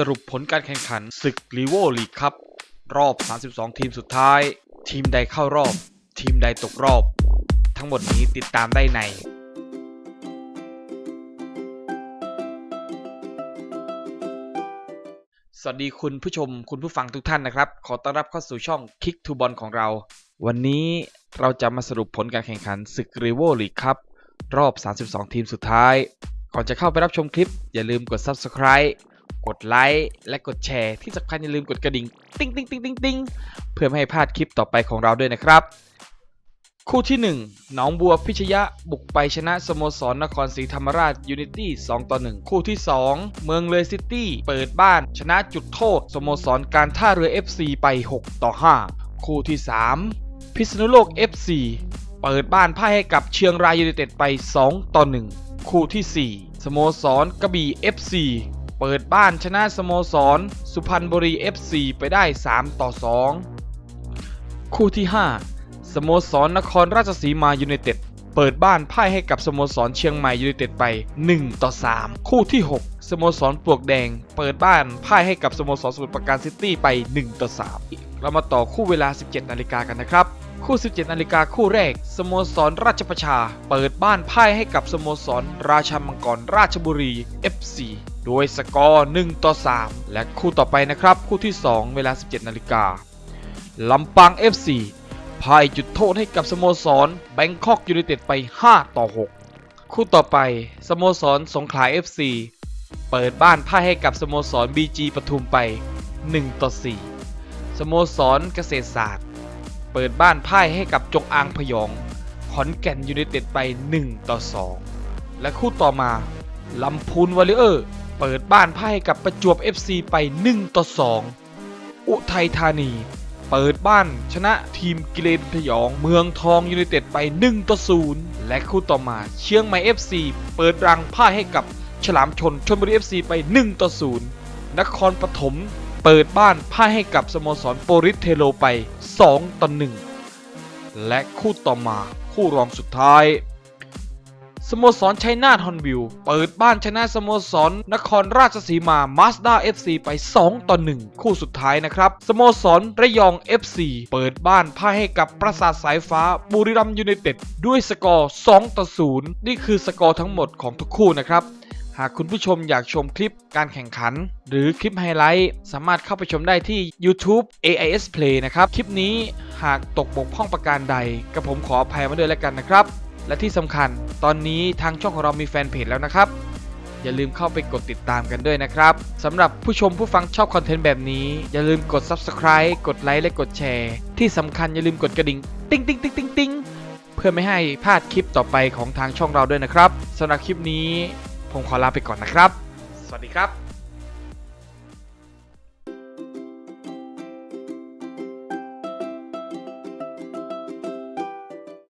สรุปผลการแข่งขันศึกลีโวลีกครับ รอบ 32 ทีมสุดท้าย ทีมใดเข้ารอบ ทีมใดตกรอบ ทั้งหมดนี้ติดตามได้ในสวัสดีคุณผู้ชมคุณผู้ฟังทุกท่านนะครับ ขอต้อนรับเข้าสู่ช่อง Kick to Ball ของเรา วันนี้เราจะมาสรุปผลการแข่งขันศึกรีโวลีกครับรอบ 32 ทีมสุดท้าย ก่อนจะเข้าไปรับชมคลิป อย่าลืมกด Subscribe กดไลค์และกดแชร์ที่สำคัญอย่าลืมกดกระดิ่งติ๊งติ๊งติ๊งติ๊งติ๊งเพื่อไม่ให้พลาดคลิปต่อไปของเราด้วยนะครับ คู่ที่ 1 หนองบัวพิชยะบุกไปชนะสโมสรนครศรีธรรมราชยูนิตี้2ต่อ1คู่ที่ 2 เมืองเลยซิตี้เปิดบ้าน ชนะจุดโทษสโมสรการท่าเรือ FC ไป 6 ต่อ 5 คู่ที่ 3 พิษณุโลก FC เปิดบ้านพ่ายให้กับเชียงรายยูไนเต็ดไป 2 ต่อ 1 คู่ที่ 4 สโมสรกระบี่ FC เปิดบ้านชนะสโมสร สุพรรณบุรี FC ไปได้ 3 ต่อ 2 คู่ที่ 5 สโมสรนครราชสีมายูไนเต็ดเปิดบ้านพ่ายให้กับสโมสรเชียงใหม่ยูไนเต็ดไป 1 ต่อ 3 คู่ที่ 6 สโมสรปลวกแดง เปิดบ้านพ่ายให้กับสโมสรสมุทรปราการซิตี้ไป 1 ต่อ 3 เรามาต่อคู่เวลา 17 นาฬิกากันนะครับ คู่ 17 นาฬิกาคู่แรก สโมสรราชประชา เปิดบ้านพ่ายให้กับสโมสร ราชามังกรราชบุรี FC โดยสกอร์ 1 ต่อ 3 และคู่ต่อไปนะครับ คู่ที่ 2 เวลา 17 นาฬิกาลำปาง FC พ่ายจุดโทษให้กับสโมสรแบงคอกยูไนเต็ดไป 5 ต่อ 6 คู่ต่อไป สโมสรสงขลา FC เปิดบ้านพ่ายให้กับสโมสร BG ปทุมไป 1 ต่อ 4 สโมสรเกษตรศาสตร์ เปิดบ้านพ่ายให้กับจงอางพยอง ขอนแก่นยูไนเต็ดไป 1 ต่อ 2 และคู่ต่อมาลำพูนวอลเลอร์ เปิดบ้านพ่ายให้กับประจวบ FC ไป 1 ต่อ 2 อุทัยธานี เปิดบ้านชนะทีมกิเลนพยอง เมืองทองยูไนเต็ดไป 1 ต่อ 0 และคู่ต่อมาเชียงใหม่ FC เปิดรังพ่ายให้กับฉลามชนชนบุรี FC ไป 1 ต่อ 0 นครปฐมเปิดบ้านพ่ายให้กับสโมสรโปริสเทโลไป 2ต่อ1และคู่ต่อมาคู่รองสุดท้าย สโมสรชัยนาทฮอนบิวเปิดบ้านชนะสโมสรนครราชสีมามาสด้า FC ไป 2 ต่อ 1 คู่สุดท้ายนะครับ สโมสรระยอง FC เปิดบ้านพ่ายให้กับปราสาทสายฟ้าบุรีรัมย์ยูไนเต็ดด้วยสกอร์ 2 ต่อ 0 นี่คือสกอร์ทั้งหมดของทุกคู่นะครับ หากคุณผู้ชมอยากชมคลิปการแข่งขัน หรือคลิปไฮไลท์ สามารถเข้าไปชมได้ที่ YouTube AIS Play นะครับ คลิปนี้หากตกบกพร่องประการใดกระผมขออภัยมาด้วยแล้วกันนะครับ และที่สำคัญตอนนี้ทางช่องของเรามีแฟนเพจแล้วนะครับ อย่าลืมเข้าไปกดติดตามกันด้วยนะครับสำหรับผู้ชมผู้ฟังชอบคอนเทนต์แบบนี้ อย่าลืมกด Subscribe กดไลค์และกดแชร์ ที่สำคัญอย่าลืมกดกระดิ่งติ๊งติ๊งติ๊งติ๊งติ๊งเพื่อไม่ให้พลาดคลิปต่อไปของทางช่องเราด้วยนะครับสำหรับคลิปนี้ ผมขอลาไปก่อนนะครับ สวัสดีครับ